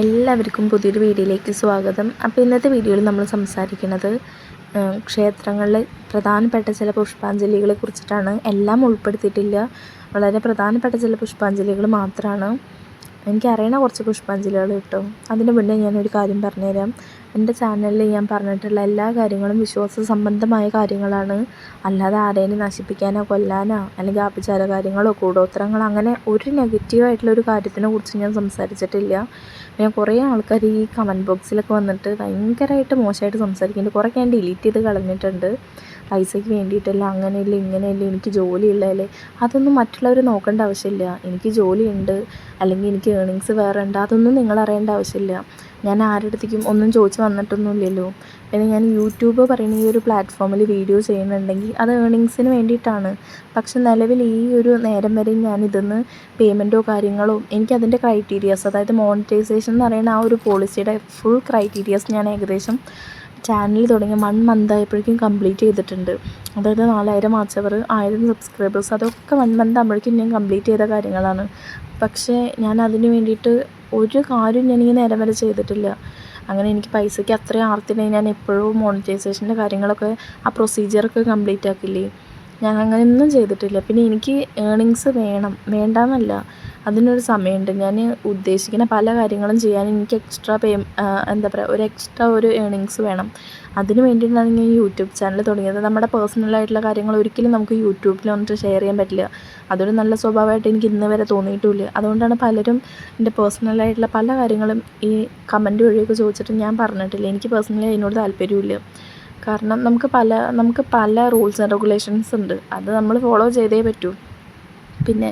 എല്ലാവർക്കും പുതിയൊരു വീഡിയോയിലേക്ക് സ്വാഗതം. അപ്പോൾ ഇന്നത്തെ വീഡിയോയിൽ നമ്മൾ സംസാരിക്കുന്നത് ക്ഷേത്രങ്ങളിലെ പ്രധാനപ്പെട്ട ചില പുഷ്പാഞ്ജലികളെ കുറിച്ചിട്ടാണ്. എല്ലാം ഉൾപ്പെടുത്തിയിട്ടില്ല. വളരെ പ്രധാനപ്പെട്ട ചില പുഷ്പാഞ്ജലികൾ മാത്രമാണ്. എനിക്കറിയണ കുറച്ച് പുഷ്പാഞ്ജലികൾ കിട്ടും. അതിന് മുന്നേ ഞാനൊരു കാര്യം പറഞ്ഞുതരാം. എന്റെ ചാനലിൽ ഞാൻ പറഞ്ഞിട്ടുള്ള എല്ലാ കാര്യങ്ങളും വിശ്വാസ സംബന്ധമായ കാര്യങ്ങളാണ്. അല്ലാതെ ആരെയും നശിപ്പിക്കാനോ കൊല്ലാനോ അല്ലെങ്കിൽ ആഭിചാര കാര്യങ്ങളോ കൂടോത്രങ്ങളോ അങ്ങനെ ഒരു നെഗറ്റീവായിട്ടുള്ളൊരു കാര്യത്തിനെ കുറിച്ച് ഞാൻ സംസാരിച്ചിട്ടില്ല. ഞാൻ കുറേ ആൾക്കാർ ഈ കമന്റ് ബോക്സിലൊക്കെ വന്നിട്ട് ഭയങ്കരമായിട്ട് മോശമായിട്ട് സംസാരിക്കുന്നുണ്ട്. കുറേ ഞാൻ ഡിലീറ്റ് ചെയ്ത് കളഞ്ഞിട്ടുണ്ട്. പൈസയ്ക്ക് വേണ്ടിയിട്ടല്ല അങ്ങനെയല്ല ഇങ്ങനെയല്ല എനിക്ക് ജോലിയില്ലല്ലേ അതൊന്നും മറ്റുള്ളവർ നോക്കേണ്ട ആവശ്യമില്ല. എനിക്ക് ജോലിയുണ്ട് അല്ലെങ്കിൽ എനിക്ക് ഏണിങ്സ് വേറെ ഉണ്ട് അതൊന്നും നിങ്ങൾ അറിയേണ്ട ആവശ്യമില്ല. ഞാൻ ആരുടെ അടുത്തേക്കും ഒന്നും ചോദിച്ച് വന്നിട്ടൊന്നുമില്ലല്ലോ. പിന്നെ ഞാൻ യൂട്യൂബ് പറയുന്ന ഈ ഒരു പ്ലാറ്റ്ഫോമിൽ വീഡിയോ ചെയ്യുന്നുണ്ടെങ്കിൽ അത് ഏണിങ്സിന് വേണ്ടിയിട്ടാണ്. പക്ഷെ നിലവിൽ ഈ ഒരു നേരം വരെ ഞാൻ ഇതിന്ന് പേയ്മെന്റോ കാര്യങ്ങളോ എനിക്കതിന്റെ ക്രൈറ്റീരിയാസ് അതായത് മോണിറ്റൈസേഷൻ എന്ന് പറയുന്ന ആ ഒരു പോളിസിയുടെ ഫുൾ ക്രൈറ്റീരിയാസ് ഞാൻ ഏകദേശം ചാനൽ തുടങ്ങി വൺ മന്ത് ആയപ്പോഴേക്കും കംപ്ലീറ്റ് ചെയ്തിട്ടുണ്ട്. അതായത് നാലായിരം വാച്ച് അവർ ആയിരം സബ്സ്ക്രൈബേഴ്സ് അതൊക്കെ വൺ മന്ത് ആകുമ്പോഴേക്കും ഞാൻ കംപ്ലീറ്റ് ചെയ്ത കാര്യങ്ങളാണ്. പക്ഷേ ഞാൻ അതിന് വേണ്ടിയിട്ട് ഒരു കാര്യം ഞാൻ ഈ നേരം വരെ ചെയ്തിട്ടില്ല. അങ്ങനെ എനിക്ക് പൈസയ്ക്ക് അത്രയും ആർത്തിനായി ഞാൻ എപ്പോഴും മോണിറ്റൈസേഷന്റെ കാര്യങ്ങളൊക്കെ ആ പ്രൊസീജിയറൊക്കെ കംപ്ലീറ്റ് ആക്കില്ലേ? ഞാൻ അങ്ങനെയൊന്നും ചെയ്തിട്ടില്ല. പിന്നെ എനിക്ക് ഏണിങ്സ് വേണം. വേണ്ടാന്നല്ല. അതിനൊരു സമയമുണ്ട്. ഞാൻ ഉദ്ദേശിക്കുന്ന പല കാര്യങ്ങളും ചെയ്യാൻ എനിക്ക് എക്സ്ട്രാ പേ എന്താ പറയുക ഒരു എക്സ്ട്രാ ഒരു ഏണിങ്സ് വേണം. അതിന് വേണ്ടിയിട്ടാണ് ഞാൻ യൂട്യൂബ് ചാനൽ തുടങ്ങിയത്. നമ്മുടെ പേഴ്സണലായിട്ടുള്ള കാര്യങ്ങൾ ഒരിക്കലും നമുക്ക് യൂട്യൂബിൽ വന്നിട്ട് ഷെയർ ചെയ്യാൻ പറ്റില്ല. അതൊരു നല്ല സ്വഭാവമായിട്ട് എനിക്ക് ഇന്ന് വരെ തോന്നിയിട്ടുമില്ല അതുകൊണ്ടാണ് പലരും എന്റെ പേഴ്സണലായിട്ടുള്ള പല കാര്യങ്ങളും ഈ കമന്റ് വഴിയൊക്കെ ചോദിച്ചിട്ട് ഞാൻ പറഞ്ഞിട്ടില്ല. എനിക്ക് പേഴ്സണലി അതിനോട് താല്പര്യമില്ല. കാരണം നമുക്ക് പല നമുക്ക് പല റൂൾസ് ആൻഡ് റെഗുലേഷൻസ് ഉണ്ട്. അത് നമ്മൾ ഫോളോ ചെയ്തേ പറ്റൂ. പിന്നെ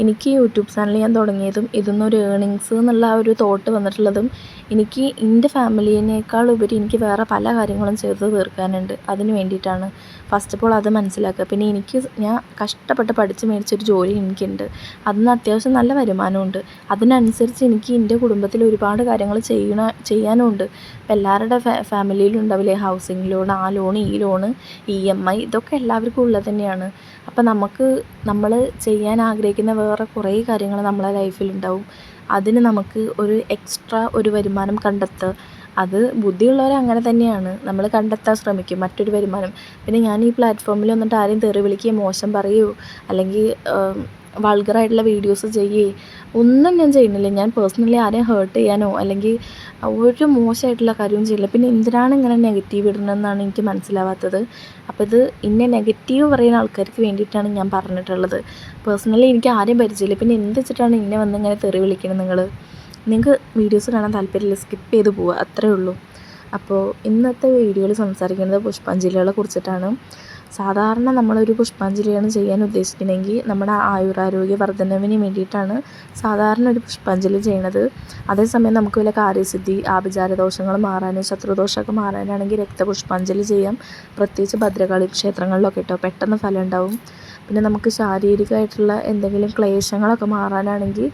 എനിക്ക് യൂട്യൂബ് ചാനൽ ഞാൻ തുടങ്ങിയതും ഇതിന്നൊരു ഏണിങ്സ് എന്നുള്ള ആ ഒരു തോട്ട് വന്നിട്ടുള്ളതും എനിക്ക് എന്റെ ഫാമിലിനേക്കാൾ ഉപരി എനിക്ക് വേറെ പല കാര്യങ്ങളും ചെയ്ത് തീർക്കാനുണ്ട്. അതിന് വേണ്ടിയിട്ടാണ്. ഫസ്റ്റ് ഓഫ് ഓൾ അത് മനസ്സിലാക്കുക. പിന്നെ എനിക്ക് ഞാൻ കഷ്ടപ്പെട്ട് പഠിച്ച് മേടിച്ചൊരു ജോലി എനിക്കുണ്ട്. അതിന് അത്യാവശ്യം നല്ല വരുമാനമുണ്ട്. അതിനനുസരിച്ച് എനിക്ക് എന്റെ കുടുംബത്തിൽ ഒരുപാട് കാര്യങ്ങൾ ചെയ്യണ ചെയ്യാനുമുണ്ട് ഇപ്പം എല്ലാവരുടെ ഫാമിലിയിലും ഉണ്ടാവില്ലേ ഹൗസിങ് ലോൺ ആ ലോൺ ഈ ലോണ് ഇ എം ഐ ഇതൊക്കെ എല്ലാവർക്കും ഉള്ളത് തന്നെയാണ്. അപ്പം നമുക്ക് നമ്മൾ ചെയ്യാൻ ആഗ്രഹിക്കുന്ന വേറെ കുറേ കാര്യങ്ങൾ നമ്മളെ ലൈഫിലുണ്ടാവും. അതിന് നമുക്ക് ഒരു എക്സ്ട്രാ ഒരു വരുമാനം കണ്ടെത്തുക. അത് ബുദ്ധിയുള്ളവർ അങ്ങനെ തന്നെയാണ്. നമ്മൾ കണ്ടെത്താൻ ശ്രമിക്കും മറ്റൊരു വരുമാനം. പിന്നെ ഞാൻ ഈ പ്ലാറ്റ്ഫോമിൽ വന്നിട്ട് ആരെയും തെറി വിളിക്കുകയോ മോശം പറയുകയോ അല്ലെങ്കിൽ വൾഗറായിട്ടുള്ള വീഡിയോസ് ചെയ്യേ. ഒന്നും ഞാൻ ചെയ്യുന്നില്ല. ഞാൻ പേഴ്സണലി ആരെയും ഹേർട്ട് ചെയ്യാനോ അല്ലെങ്കിൽ ഒരു മോശമായിട്ടുള്ള കാര്യവും ചെയ്യില്ല. പിന്നെ എന്തിനാണ് ഇങ്ങനെ നെഗറ്റീവ് ഇടുന്നതെന്നാണ് എനിക്ക് മനസ്സിലാവാത്തത്. അപ്പോൾ ഇത് ഇന്നെ നെഗറ്റീവ് പറയുന്ന ആൾക്കാർക്ക് വേണ്ടിയിട്ടാണ് ഞാൻ പറഞ്ഞിട്ടുള്ളത്. പേഴ്സണലി എനിക്ക് ആരെയും പരിചയമില്ല. പിന്നെ എന്ത് വെച്ചിട്ടാണ് ഇന്നെ വന്ന് ഇങ്ങനെ തെറി വിളിക്കുന്നത് നിങ്ങൾ നിങ്ങൾക്ക് വീഡിയോസ് കാണാൻ താല്പര്യമില്ല. സ്കിപ്പ് ചെയ്ത് പോവുക. അത്രേ ഉള്ളൂ. അപ്പോൾ ഇന്നത്തെ വീഡിയോയിൽ സംസാരിക്കുന്നത് പുഷ്പാഞ്ജലികളെ കുറിച്ചിട്ടാണ്. സാധാരണ നമ്മളൊരു പുഷ്പാഞ്ജലിയാണ് ചെയ്യാൻ ഉദ്ദേശിക്കണമെങ്കിൽ നമ്മുടെ ആയുരാരോഗ്യ വർധനവിന് വേണ്ടിയിട്ടാണ് സാധാരണ ഒരു പുഷ്പാഞ്ജലി ചെയ്യണത്. അതേസമയം നമുക്ക് വല്ല കാര്യസിദ്ധി ആഭിചാര ദോഷങ്ങൾ മാറാനും ശത്രുദോഷമൊക്കെ മാറാനാണെങ്കിൽ രക്തപുഷ്പാഞ്ജലി ചെയ്യാം. പ്രത്യേകിച്ച് ഭദ്രകാളി ക്ഷേത്രങ്ങളിലൊക്കെ കേട്ടോ പെട്ടെന്ന് ഫലം ഉണ്ടാവും. പിന്നെ നമുക്ക് ശാരീരികമായിട്ടുള്ള എന്തെങ്കിലും ക്ലേശങ്ങളൊക്കെ മാറാനാണെങ്കിൽ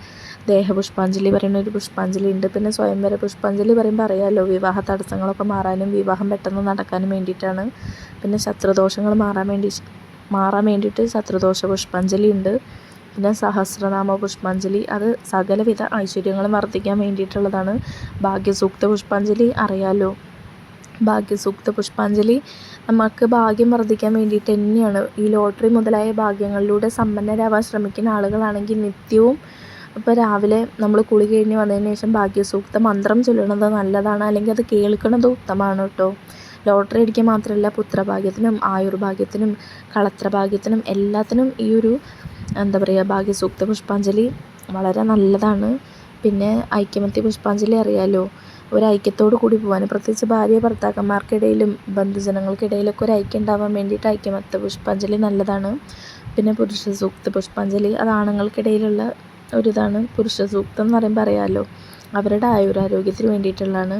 ദേഹപുഷ്പാഞ്ജലി പറയുന്ന ഒരു പുഷ്പാഞ്ജലി ഉണ്ട്. പിന്നെ സ്വയംവര പുഷ്പാഞ്ജലി പറയുമ്പോൾ അറിയാമല്ലോ വിവാഹ തടസ്സങ്ങളൊക്കെ മാറാനും വിവാഹം പെട്ടെന്ന് നടക്കാനും വേണ്ടിയിട്ടാണ്. പിന്നെ ശത്രുദോഷങ്ങൾ മാറാൻ വേണ്ടി മാറാൻ വേണ്ടിയിട്ട് ശത്രുദോഷ പുഷ്പാഞ്ജലി ഉണ്ട്. പിന്നെ സഹസ്രനാമ പുഷ്പാഞ്ജലി അത് സകലവിധ ഐശ്വര്യങ്ങളും വർദ്ധിക്കാൻ വേണ്ടിയിട്ടുള്ളതാണ്. ഭാഗ്യസൂക്ത പുഷ്പാഞ്ജലി അറിയാലോ. ഭാഗ്യസൂക്ത പുഷ്പാഞ്ജലി നമുക്ക് ഭാഗ്യം വർദ്ധിക്കാൻ വേണ്ടിയിട്ട് തന്നെയാണ്. ഈ ലോട്ടറി മുതലായ ഭാഗ്യങ്ങളിലൂടെ സമ്പന്നരാവാൻ ശ്രമിക്കുന്ന ആളുകളാണെങ്കിൽ നിത്യവും ഇപ്പോൾ രാവിലെ നമ്മൾ കുളി കഴിഞ്ഞ് വന്നതിന് ശേഷം ഭാഗ്യസൂക്ത മന്ത്രം ചൊല്ലണത് നല്ലതാണ് അല്ലെങ്കിൽ അത് കേൾക്കുന്നത് ഉത്തമമാണ് കേട്ടോ. ലോട്ടറി അടിക്കുക മാത്രമല്ല പുത്രഭാഗ്യത്തിനും ആയുർഭാഗ്യത്തിനും കളത്രഭാഗ്യത്തിനും എല്ലാത്തിനും ഈ ഒരു എന്താ പറയുക ഭാഗ്യസൂക്ത പുഷ്പാഞ്ജലി വളരെ നല്ലതാണ്. പിന്നെ ഐക്യമത്യ പുഷ്പാഞ്ജലി അറിയാലോ ഒരു ഐക്യത്തോടു കൂടി പോകാൻ പ്രത്യേകിച്ച് ഭാര്യ ഭർത്താക്കന്മാർക്കിടയിലും ബന്ധുജനങ്ങൾക്കിടയിലൊക്കെ ഒരു ഐക്യം ഉണ്ടാവാൻ വേണ്ടിയിട്ട് ഐക്യമത്യ പുഷ്പാഞ്ജലി നല്ലതാണ്. പിന്നെ പുരുഷ സൂക്ത പുഷ്പാഞ്ജലി അത് ആണുങ്ങൾക്കിടയിലുള്ള ഒരിതാണ് പുരുഷ സൂക്തം എന്ന് പറയുമ്പോൾ അറിയാമല്ലോ അവരുടെ ആയുരാരോഗ്യത്തിന് വേണ്ടിയിട്ടുള്ളതാണ്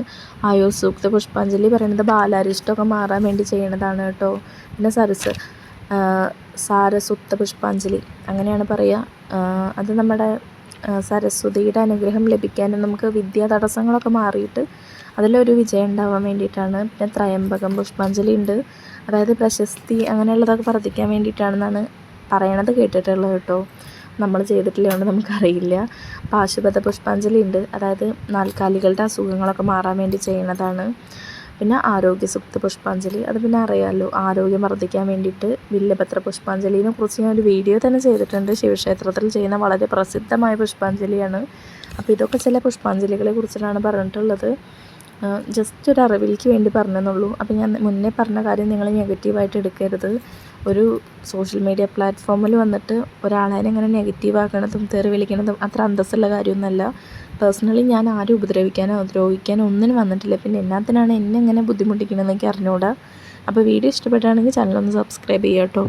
ആയുർ സൂക്ത പുഷ്പാഞ്ജലി പറയുന്നത്. ബാലാരിഷ്ടമൊക്കെ മാറാൻ വേണ്ടി ചെയ്യണതാണ് കേട്ടോ. പിന്നെ സരസ് സാരസുക്ത പുഷ്പാഞ്ജലി അങ്ങനെയാണ് പറയുക അത് നമ്മുടെ സരസ്വതിയുടെ അനുഗ്രഹം ലഭിക്കാനും നമുക്ക് വിദ്യാ തടസ്സങ്ങളൊക്കെ മാറിയിട്ട് അതിലൊരു വിജയം ഉണ്ടാവാൻ വേണ്ടിയിട്ടാണ്. പിന്നെ ത്രയംബകം പുഷ്പാഞ്ജലി ഉണ്ട്. അതായത് പ്രശസ്തി അങ്ങനെയുള്ളതൊക്കെ വർദ്ധിക്കാൻ വേണ്ടിയിട്ടാണെന്നാണ് പറയണത് കേട്ടിട്ടുള്ളത് കേട്ടോ. നമ്മൾ ചെയ്തിട്ടില്ലാണ്ട് നമുക്കറിയില്ല. പാശുപത പുഷ്പാഞ്ജലി ഉണ്ട്. അതായത് നാൽക്കാലികളുടെ അസുഖങ്ങളൊക്കെ മാറാൻ വേണ്ടി ചെയ്യുന്നതാണ്. പിന്നെ ആരോഗ്യ സുപ്ത പുഷ്പാഞ്ജലി. അത് പിന്നെ അറിയാമല്ലോ ആരോഗ്യം വർദ്ധിക്കാൻ വേണ്ടിയിട്ട് വില്ലപത്ര പുഷ്പാഞ്ജലിനെ കുറിച്ച് ഞാൻ ഒരു വീഡിയോ തന്നെ ചെയ്തിട്ടുണ്ട്. ശിവക്ഷേത്രത്തിൽ ചെയ്യുന്ന വളരെ പ്രസിദ്ധമായ പുഷ്പാഞ്ജലിയാണ്. അപ്പോൾ ഇതൊക്കെ ചില പുഷ്പാഞ്ജലികളെ കുറിച്ചിട്ടാണ് പറഞ്ഞിട്ടുള്ളത്. ജസ്റ്റ് ഒരു അറിവിലേക്ക് വേണ്ടി പറഞ്ഞെന്നുള്ളൂ. അപ്പോൾ ഞാൻ മുന്നേ പറഞ്ഞ കാര്യം നിങ്ങൾ നെഗറ്റീവായിട്ട് എടുക്കരുത്. ഒരു സോഷ്യൽ മീഡിയ പ്ലാറ്റ്ഫോമിൽ വന്നിട്ട് ഒരാളെ ഇങ്ങനെ നെഗറ്റീവ് ആക്കണതും തെറി വിളിക്കണതും അത്ര അന്തസ്സുള്ള കാര്യമൊന്നുമല്ല. പേഴ്സണലി ഞാൻ ആരും ഉപദ്രവിക്കാനോ ദ്രോഹിക്കാനോ ഒന്നിനും വന്നിട്ടില്ല. പിന്നെ എന്നാത്തിനാണ് എന്നെ ഇങ്ങനെ ബുദ്ധിമുട്ടിക്കണമെന്ന് അറിഞ്ഞുകൂടാ അപ്പോൾ വീഡിയോ ഇഷ്ടപ്പെട്ടാണെങ്കിൽ ചാനൽ ഒന്ന് സബ്സ്ക്രൈബ് ചെയ്യാം കേട്ടോ